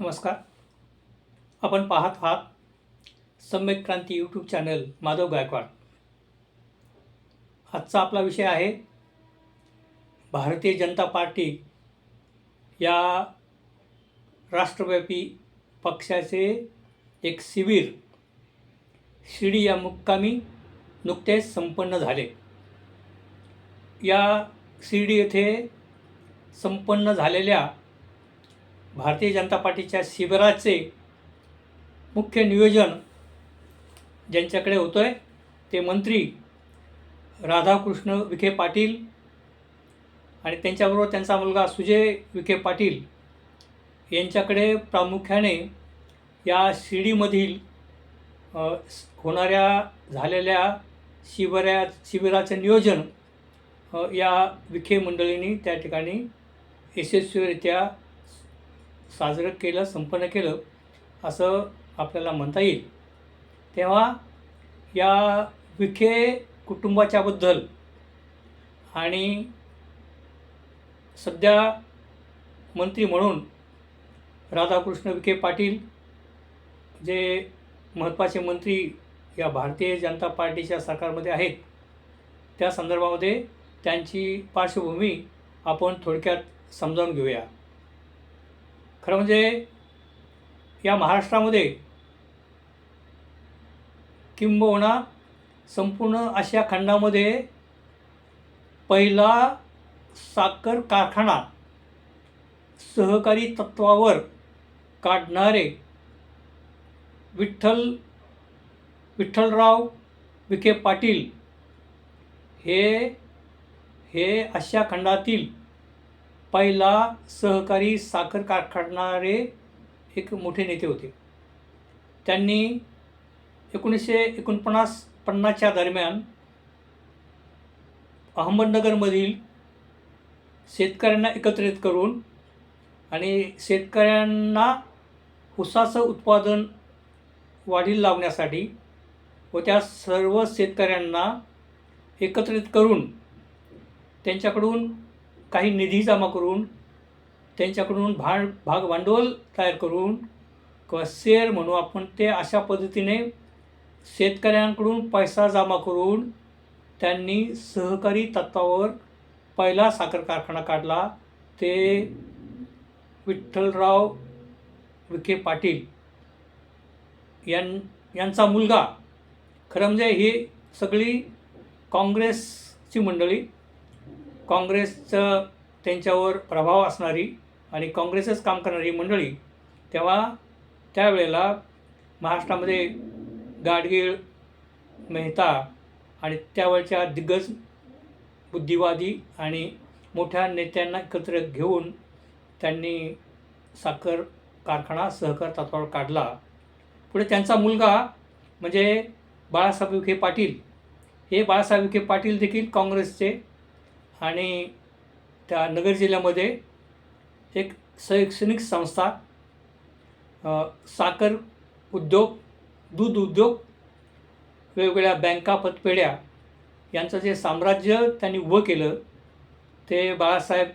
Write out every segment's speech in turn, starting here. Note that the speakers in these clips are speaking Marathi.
नमस्कार. आपण पाहत आहात सम्यक क्रांती यूट्यूब चॅनल माधव गायकवाड. आजचा आपला विषय आहे भारतीय जनता पार्टी या राष्ट्रव्यापी पक्षाचे एक शिबिर शिर्डी या मुक्कामी नुकतेच संपन्न झाले. या शिर्डी येथे संपन्न झालेल्या भारतीय जनता पार्टीच्या शिबिराचे मुख्य नियोजन ज्यांच्याकडे होतं आहे ते मंत्री राधाकृष्ण विखे पाटील आणि त्यांच्याबरोबर त्यांचा मुलगा सुजय विखे पाटील यांच्याकडे प्रामुख्याने या शिर्डीमधील होणाऱ्या झालेल्या शिबिरा शिबिराचं नियोजन या विखे मंडळींनी त्या ठिकाणी यशस्वीरित्या साजरं केलं संपन्न केलं असं आपल्याला म्हणता येईल. तेव्हा या विखे कुटुंबाच्याबद्दल आणि सध्या मंत्री म्हणून राधाकृष्ण विखे पाटील जे महत्त्वाचे मंत्री या भारतीय जनता पार्टीच्या सरकारमध्ये आहेत त्या संदर्भामध्ये त्यांची पार्श्वभूमी आपण थोडक्यात समजावून घेऊया. खरं म्हणजे या महाराष्ट्रामध्ये किंबहुना संपूर्ण आशिया खंडामध्ये पहिला साखर कारखाना सहकारी तत्वावर काढणारे विठ्ठल विठ्ठलराव विखे पाटील हे हे आशिया खंडातील पहिला सहकारी साखर कारखानारे एक मोठे नेते होते. त्यांनी एकोणीसशे एकोणपन्नास पन्नासच्या दरम्यान अहमदनगरमधील शेतकऱ्यांना एकत्रित करून आणि शेतकऱ्यांना ऊसाचं उत्पादन वाढीला लावण्यासाठी व त्या सर्व शेतकऱ्यांना एकत्रित करून त्यांच्याकडून काही निधी जमा करून त्यांच्याकडून भाग भाग भांडवल तयार करून किंवा शेअर म्हणू आपण ते अशा पद्धतीने शेतकऱ्यांकडून पैसा जमा करून त्यांनी सहकारी तत्वावर पहिला साखर कारखाना काढला. ते विठ्ठलराव विखे पाटील यां यांचा मुलगा. खरं म्हणजे ही सगळी काँग्रेसची मंडळी काँग्रेसचं त्यांच्यावर प्रभाव असणारी आणि काँग्रेसच काम करणारी मंडळी तेव्हा त्यावेळेला महाराष्ट्रामध्ये गाडगीळ मेहता आणि त्यावेळच्या दिग्गज बुद्धिवादी आणि मोठ्या नेत्यांना एकत्र घेऊन त्यांनी साखर कारखाना सहकार तत्वावर काढला. पुढे त्यांचा मुलगा म्हणजे बाळासाहेब विखे पाटील. हे बाळासाहेब विखे पाटील देखील काँग्रेसचे आणि त्या नगर जिल्ह्यामध्ये एक शैक्षणिक संस्था साखर उद्योग दूध उद्योग वेगवेगळ्या बँका पतपेढ्या यांचं जे साम्राज्य त्यांनी उभं केलं ते बाळासाहेब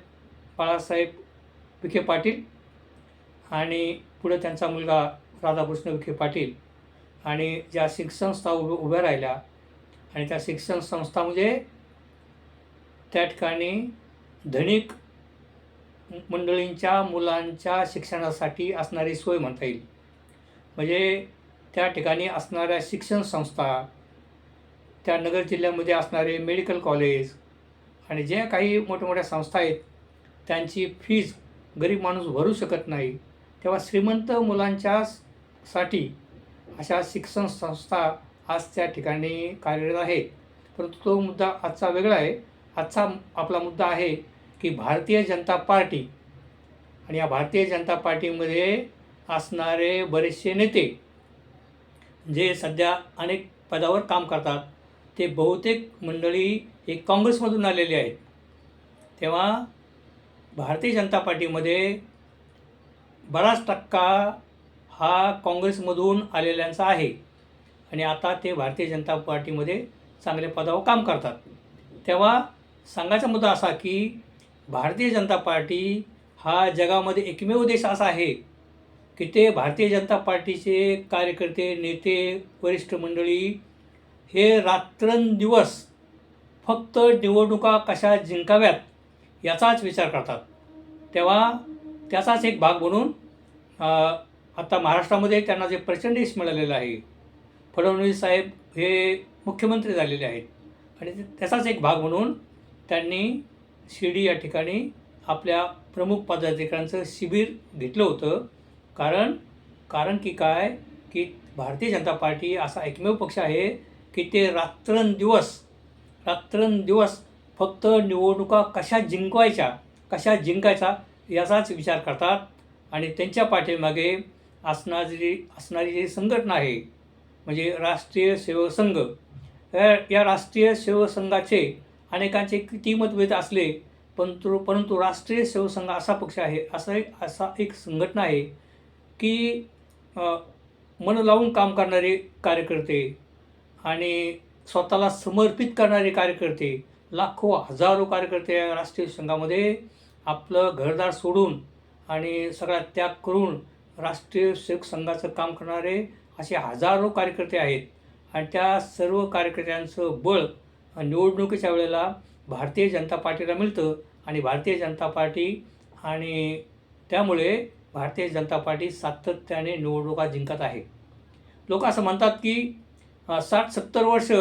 बाळासाहेब विखे पाटील आणि पुढे त्यांचा मुलगा राधाकृष्ण विखे पाटील आणि ज्या शिक्षण संस्था उभ उभ्या राहिल्या आणि त्या शिक्षण संस्था म्हणजे त्या ठिकाणी धनिक मंडळींच्या मुलांच्या शिक्षणासाठी असणारी सोय म्हणता येईल. म्हणजे त्या ठिकाणी असणाऱ्या शिक्षण संस्था त्या नगर जिल्ह्यामध्ये असणारे मेडिकल कॉलेज आणि जे काही मोठ्या संस्था आहेत त्यांची फीज गरीब माणूस भरू शकत नाही तेव्हा श्रीमंत मुलांच्या साठी अशा शिक्षण संस्था आज त्या ठिकाणी कार्यरत आहेत. परंतु तो मुद्दा आजचा वेगळा आहे. आजचा आपला मुद्दा आहे की भारतीय जनता पार्टी आणि या भारतीय जनता पार्टीमध्ये असणारे बरेचसे नेते जे सध्या अनेक पदावर काम करतात ते बहुतेक मंडळी हे काँग्रेसमधून आलेले आहेत. तेव्हा भारतीय जनता पार्टीमध्ये बराच टक्का हा काँग्रेसमधून आलेल्यांचा आहे आणि आता ते भारतीय जनता पार्टीमध्ये चांगल्या पदावर काम करतात. तेव्हा सांगायचा मुद्दा असा की भारतीय जनता पार्टी हा जगामध्ये एकमेव देश असा आहे की ते भारतीय जनता पार्टीचे कार्यकर्ते नेते वरिष्ठ मंडळी हे रात्रंदिवस फक्त निवडणुका कशा जिंकाव्यात याचाच विचार करतात. तेव्हा त्याचाच एक भाग म्हणून आता महाराष्ट्रामध्ये त्यांना जे प्रचंड यश मिळालेलं आहे फडणवीस साहेब हे मुख्यमंत्री झालेले आहेत. आणि त्याचाच एक भाग म्हणून त्यांनी शिर्डी या ठिकाणी आपल्या प्रमुख पदाधिकाऱ्यांचं शिबिर घेतलं होतं. कारण कारण की काय? की भारतीय जनता पार्टी असा एकमेव पक्ष आहे की ते रात्रंदिवस रात्रंदिवस फक्त निवडणुका कशा जिंकवायच्या कशा जिंकायचा याचाच विचार करतात आणि त्यांच्या पाठीमागे असणारी असणारी जी संघटना आहे म्हणजे राष्ट्रीय सेवक संघ या या राष्ट्रीय सेवक संघाचे अनेकांचे किती मतभेद असले परंतु परंतु राष्ट्रीय सेवकसंघ असा पक्ष आहे असा एक असा एक संघटना आहे की मन लावून काम करणारे कार्यकर्ते आणि स्वतःला समर्पित करणारे कार्यकर्ते लाखो हजारो कार्यकर्ते या राष्ट्रीय संघामध्ये आपलं घरदार सोडून आणि सगळा त्याग करून राष्ट्रीय सेवक संघाचं काम करणारे असे हजारो कार्यकर्ते आहेत. आणि त्या सर्व कार्यकर्त्यांचं बळ निवडणुकीच्या वेळेला भारतीय जनता पार्टीला मिळतं आणि भारतीय जनता पार्टी आणि त्यामुळे भारतीय जनता पार्टी सातत्याने निवडणुका जिंकत आहे. लोक असं म्हणतात की साठ सत्तर वर्ष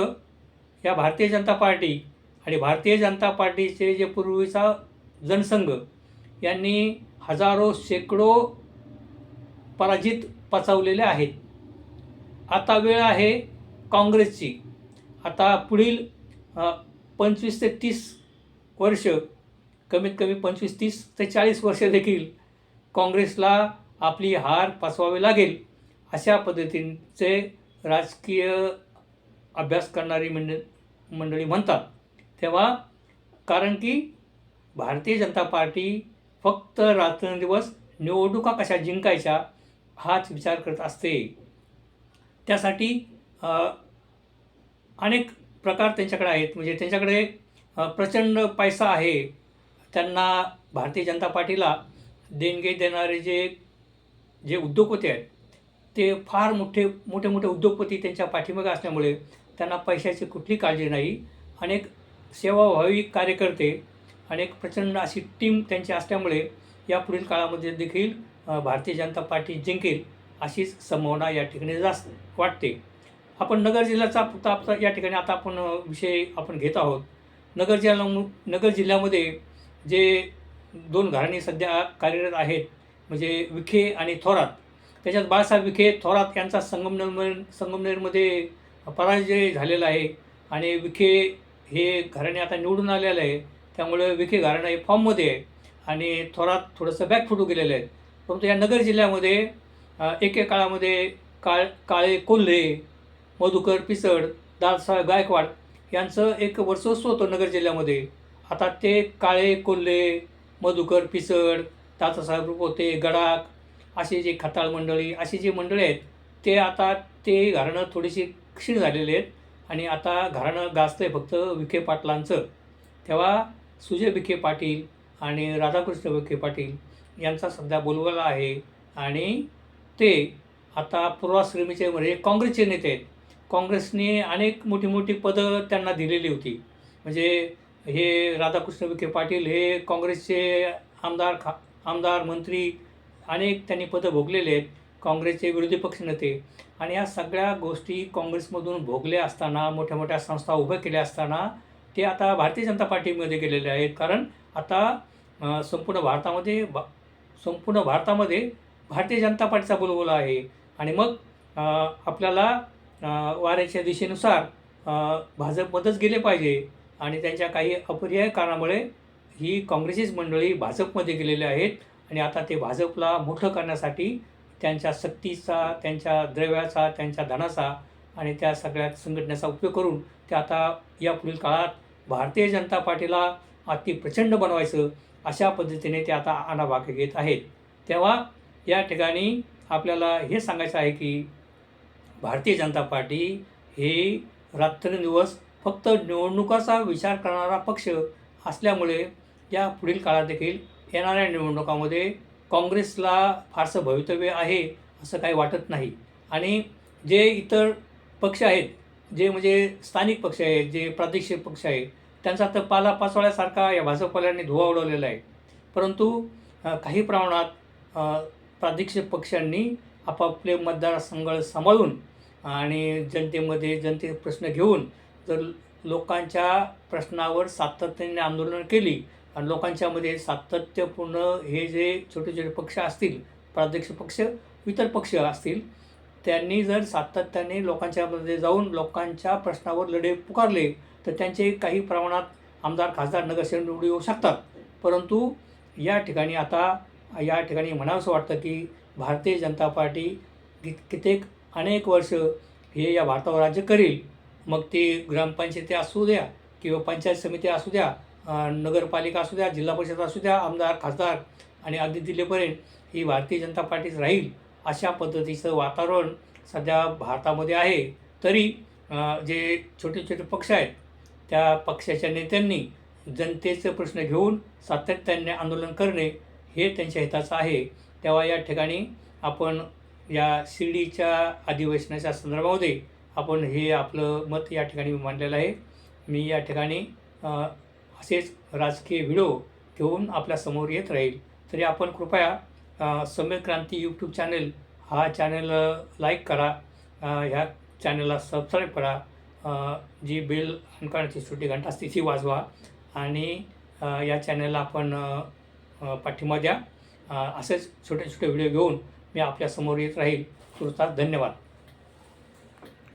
या भारतीय जनता पार्टी आणि भारतीय जनता पार्टीचे जे पूर्वीचा जनसंघ यांनी हजारो शेकडो पराजित पचवलेले आहेत. आता वेळ आहे काँग्रेसची. आता पुढील पंचवीस ते तीस वर्ष कमीत कमी पंचवीस तीस ते चाळीस वर्ष देखील काँग्रेसला आपली हार पचवावी लागेल अशा पद्धतींचे राजकीय अभ्यास करणारी मंड मंडळी म्हणतात. तेव्हा कारण की भारतीय जनता पार्टी फक्त रात्रंदिवस निवडणुका कशा जिंकायच्या हाच विचार करत असते. त्यासाठी अनेक प्रकार त्यांच्याकडे आहेत. म्हणजे त्यांच्याकडे प्रचंड पैसा आहे. त्यांना भारतीय जनता पार्टीला देणगे देणारे जे जे उद्योगपती आहेत ते फार मोठे मोठे मोठे उद्योगपती त्यांच्या पाठीमागे असल्यामुळे त्यांना पैशाची कुठली काळजी नाही. अनेक सेवाभावी कार्यकर्ते अनेक प्रचंड अशी टीम त्यांची असल्यामुळे या पुढील काळामध्ये देखील भारतीय जनता पार्टी जिंकेल अशीच संभावना या ठिकाणी जास्त वाटते. आपण नगर जिल्ह्याचा फक्त आपला या ठिकाणी आता आपण विषय आपण घेत आहोत. नगर जिल्ह्या नगर जिल्ह्यामध्ये जे दोन घराणी सध्या कार्यरत आहेत म्हणजे विखे आणि थोरात त्याच्यात बाळासाहेब विखे थोरात यांचा संगमनेर संगमनेरमध्ये पराजय झालेला आहे आणि विखे हे घराणे आता निवडून आलेलं आहे. त्यामुळे विखे घराणं हे फॉर्ममध्ये आहे आणि थोरात थोडंसं बॅक फुटू गेलेलं आहे. परंतु या नगर जिल्ह्यामध्ये एके काळामध्ये काळ काळे कोल्हे मधुकर पिसड दादासाहेब गायकवाड यांचं एक वर्चस्व होतं नगर जिल्ह्यामध्ये. आता ते काळे कोल्हे मधुकर पिसड दादासाहेब रुपोते गडाक अशी जी खताळ मंडळी अशी जी मंडळी आहेत ते आता ते घराणं थोडीशी क्षीण झालेली आहेत आणि आता घराणं गाजतं आहे फक्त विखे पाटलांचं. तेव्हा सुजय विखे पाटील आणि राधाकृष्ण विखे पाटील यांचा सध्या बोलवला आहे आणि ते आता पूर्वाश्रमीचे म्हणजे काँग्रेसचे नेते आहेत. काँग्रेसने अनेक मोठी मोठी पदं त्यांना दिलेली होती. म्हणजे हे राधाकृष्ण विखे पाटील हे काँग्रेसचे आमदार खा आमदार मंत्री अनेक त्यांनी पदं भोगलेले आहेत. काँग्रेसचे विरोधी पक्षनेते आणि या सगळ्या गोष्टी काँग्रेसमधून भोगल्या असताना मोठ्या मोठ्या संस्था उभ्या केल्या असताना ते आता भारतीय जनता पार्टीमध्ये गेलेले आहेत. कारण आता संपूर्ण भारतामध्ये भा संपूर्ण भारतामध्ये भारतीय जनता पार्टीचा बोलबोला आहे. आणि मग आपल्याला वाऱ्याच्या दिशेनुसार भाजपमध्येच गेले पाहिजे आणि त्यांच्या काही अपरिहाय कारणामुळे ही काँग्रेसीच मंडळी भाजपमध्ये गेलेले आहेत आणि आता ते भाजपला मोठं करण्यासाठी त्यांच्या शक्तीचा त्यांच्या द्रव्याचा त्यांच्या धनाचा आणि त्या सगळ्या संघटनेचा उपयोग करून ते आता या पुढील काळात भारतीय जनता पार्टीला अति प्रचंड बनवायचं अशा पद्धतीने ते आता आणाभाग घेत आहेत. तेव्हा या ठिकाणी आपल्याला हे सांगायचं आहे की भारतीय जनता पार्टी हे रात्रंदिवस फक्त निवडणुकाचा विचार करणारा पक्ष असल्यामुळे या पुढील काळात देखील येणाऱ्या निवडणुकामध्ये काँग्रेसला फारसं भवितव्य आहे असं काही वाटत नाही. आणि जे इतर पक्ष आहेत जे म्हणजे स्थानिक पक्ष आहेत जे प्रादेशिक पक्ष आहेत त्यांचा तर पाला पाचोळ्यासारखा या भाजपवाल्यांनी धुवा उडवलेला आहे. परंतु काही प्रमाणात प्रादेशिक पक्षांनी आपापले मतदारसंघ सांभाळून आणि जनतेमध्ये जनते प्रश्न घेऊन जर लोकांच्या प्रश्नावर सातत्याने आंदोलन केली आणि लोकांच्यामध्ये सातत्यपूर्ण हे जे छोटे छोटे पक्ष असतील प्रादेशिक पक्ष इतर पक्ष असतील त्यांनी जर सातत्याने लोकांच्यामध्ये जाऊन लोकांच्या प्रश्नावर लढे पुकारले तर त्यांचे काही प्रमाणात आमदार खासदार नगरसेवक निवडून येऊ शकतात. परंतु या ठिकाणी आता या ठिकाणी म्हणावंसं वाटतं की भारतीय जनता पार्टी कित कित्येक अनेक वर्ष हे या भारतावर राज्य करेल. मग ते ग्रामपंचायती असू द्या किंवा पंचायत समिती असू द्या नगरपालिका असू द्या जिल्हा परिषद असू द्या आमदार खासदार आणि अगदी दिल्लीपर्यंत ही भारतीय जनता पार्टीच राहील अशा पद्धतीचं वातावरण सध्या भारतामध्ये आहे. तरी जे छोटे छोटे पक्ष आहेत त्या पक्षाच्या नेत्यांनी जनतेचे प्रश्न घेऊन सातत्याने आंदोलन करणे हे त्यांच्या हिताचं आहे. तेव्हा या ठिकाणी आपण या शिर्डीच्या अधिवेशनाच्या संदर्भामध्ये आपण हे आपलं मत या ठिकाणी मांडलेलं आहे. मी या ठिकाणी असेच राजकीय व्हिडिओ घेऊन आपल्यासमोर येत राहील. तरी आपण कृपया समीर क्रांती यूट्यूब चॅनल हा चॅनल लाईक करा. ह्या चॅनलला सबस्क्राईब करा. जी बेल अंकाची छोटी घंटा असते ती वाजवा. आणि या चॅनलला आपण पाठिंबा द्या. असेच छोटे छोटे व्हिडिओ घेऊन मी आपल्यासमोर येत राहील. तुर्तास धन्यवाद.